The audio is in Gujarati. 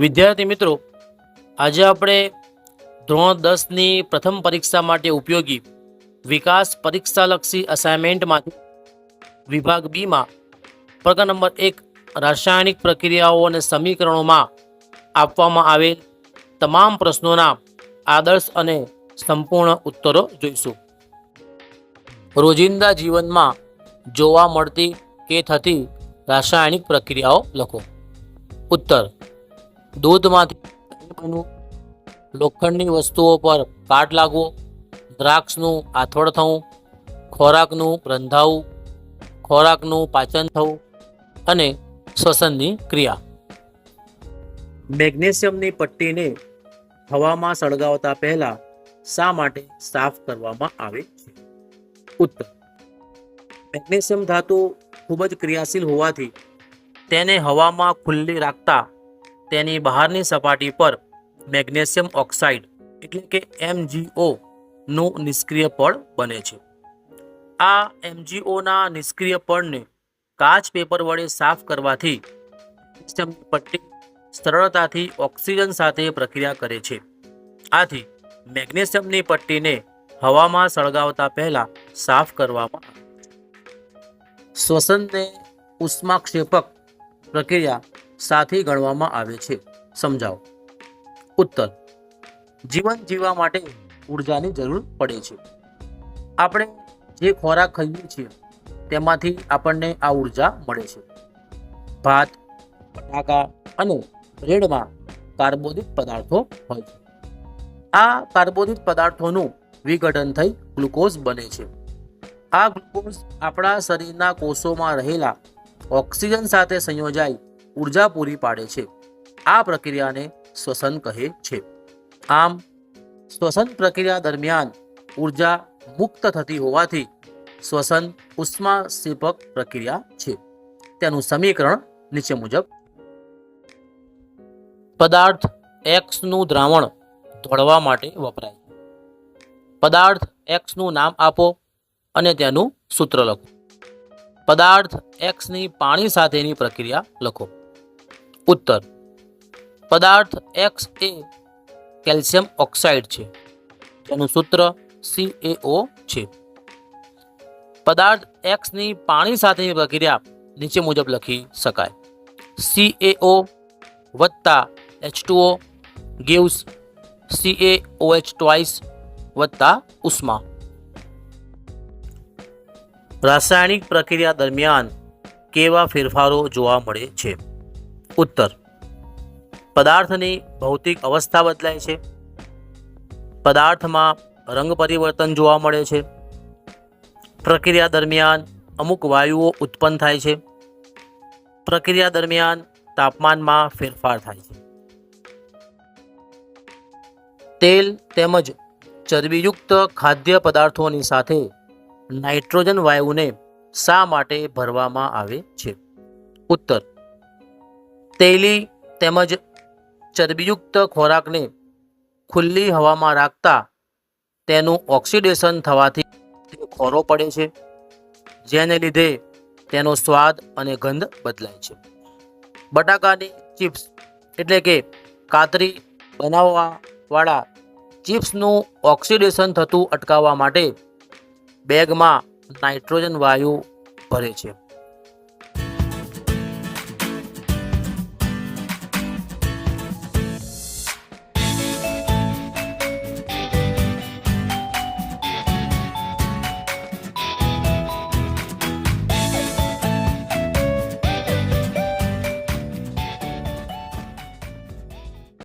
વિદ્યાર્થી મિત્રો, આજે આપણે ધોરણ દસની પ્રથમ પરીક્ષા માટે ઉપયોગી વિકાસ પરીક્ષાલક્ષી અસાઇનમેન્ટમાંથી વિભાગ બીમાં પ્રકરણ નંબર એક રાસાયણિક પ્રક્રિયાઓ અને સમીકરણોમાં આપવામાં આવેલ તમામ પ્રશ્નોના આદર્શ અને સંપૂર્ણ ઉત્તરો જોઈશું. રોજિંદા જીવનમાં જોવા મળતી કે થતી રાસાયણિક પ્રક્રિયાઓ લખો. ઉત્તર દૂધમાંથી લોખંડની વસ્તુઓ પર કાટ લાગવો, દ્રાક્ષનું આથોડ થવું, ખોરાકનું રંધાવું, ખોરાકનું પાચન થવું અને શ્વસનની ક્રિયા. મેગ્નેશિયમની પટ્ટીને હવામાં સળગાવતા પહેલા શા માટે સાફ કરવામાં આવે છે? ઉત્તર. મેગ્નેશિયમ ધાતુ ખૂબ જ ક્રિયાશીલ હોવાથી તેને હવામાં ખુલ્લી રાખતા તેની બહારની સપાટી પર મેગ્નેશિયમ ઓક્સાઇડ એટલે કે એમજીઓ નું નિષ્ક્રિય પડ બને છે. આ એમજીઓના નિષ્ક્રિય પડને કાચ પેપર વડે સાફ કરવાથી પટ્ટી સરળતાથી ઓક્સિજન સાથે પ્રક્રિયા કરે છે. આથી મેગ્નેશિયમની પટ્ટીને હવામાં સળગાવતા પહેલા સાફ કરવામાં શ્વસનને ઉષ્માક્ષેપક પ્રક્રિયા સાથે ગણવામાં આવે છે. સમજાવો. ઉત્તર. જીવન જીવવા માટે ઉર્જાની જરૂર પડે છે. આપણે જે ખોરાક ખાઈએ છીએ, તેમાંથી આપણને આ ઊર્જા મળે છે. ભાત, બટાકા અને બ્રેડમાં કાર્બોદિત પદાર્થો હોય છે. આ કાર્બોદિત પદાર્થોનું વિઘટન થઈ ગ્લુકોઝ બને છે. આ ગ્લુકોઝ આપણા શરીરના કોષોમાં રહેલા ઓક્સિજન સાથે સંયોજાઈ ઊર્જા પૂરી પાડે છે. આ પ્રક્રિયાને શ્વસન કહે છે. આમ, શ્વસન પ્રક્રિયા દરમિયાન ઊર્જા મુક્ત થતી હોવાથી શ્વસન ઉષ્મા ઉષ્માક્ષેપક પ્રક્રિયા છે. તેનું સમીકરણ નીચે મુજબ. પદાર્થ એક્સનું દ્રાવણ ધોળવા માટે વપરાય. પદાર્થ એક્સનું નામ આપો અને તેનું સૂત્ર લખો. પદાર્થ એક્સની પાણી સાથેની પ્રક્રિયા લખો. ઉત્તર. પદાર્થ એક્સ એ કેલ્શિયમ ઓક્સાઇડ છે. તેનું સૂત્ર CaO છે. પદાર્થ એક્સની પાણી સાથેની પ્રક્રિયા નીચે મુજબ લખી શકાય. CaO વત્તા H2O gives CaOH twice વત્તા ઉષ્મા. રાસાયણિક પ્રક્રિયા દરમિયાન કેવા ફેરફારો જોવા મળે છે? ઉત્તર. પદાર્થની ભૌતિક અવસ્થા બદલાય છે. પદાર્થમાં રંગ પરિવર્તન જોવા મળે છે. પ્રક્રિયા દરમિયાન અમુક વાયુઓ ઉત્પન્ન થાય છે. પ્રક્રિયા દરમિયાન તાપમાનમાં ફેરફાર થાય છે. તેલ તેમજ ચરબીયુક્ત ખાદ્ય પદાર્થોની સાથે નાઇટ્રોજન વાયુને શા માટે ભરવામાં આવે છે? ઉત્તર. તેલી તેમજ ચરબીયુક્ત ખોરાકને ખુલ્લી હવામાં રાખતા તેનું ઓક્સિડેશન થવાથી તે ખોરો પડે છે, જેને લીધે તેનો સ્વાદ અને ગંધ બદલાય છે. બટાકાની ચિપ્સ એટલે કે કાતરી બનાવવાવાળા ચિપ્સનું ઓક્સિડેશન થતું અટકાવવા માટે બેગમાં નાઇટ્રોજન વાયુ ભરે છે.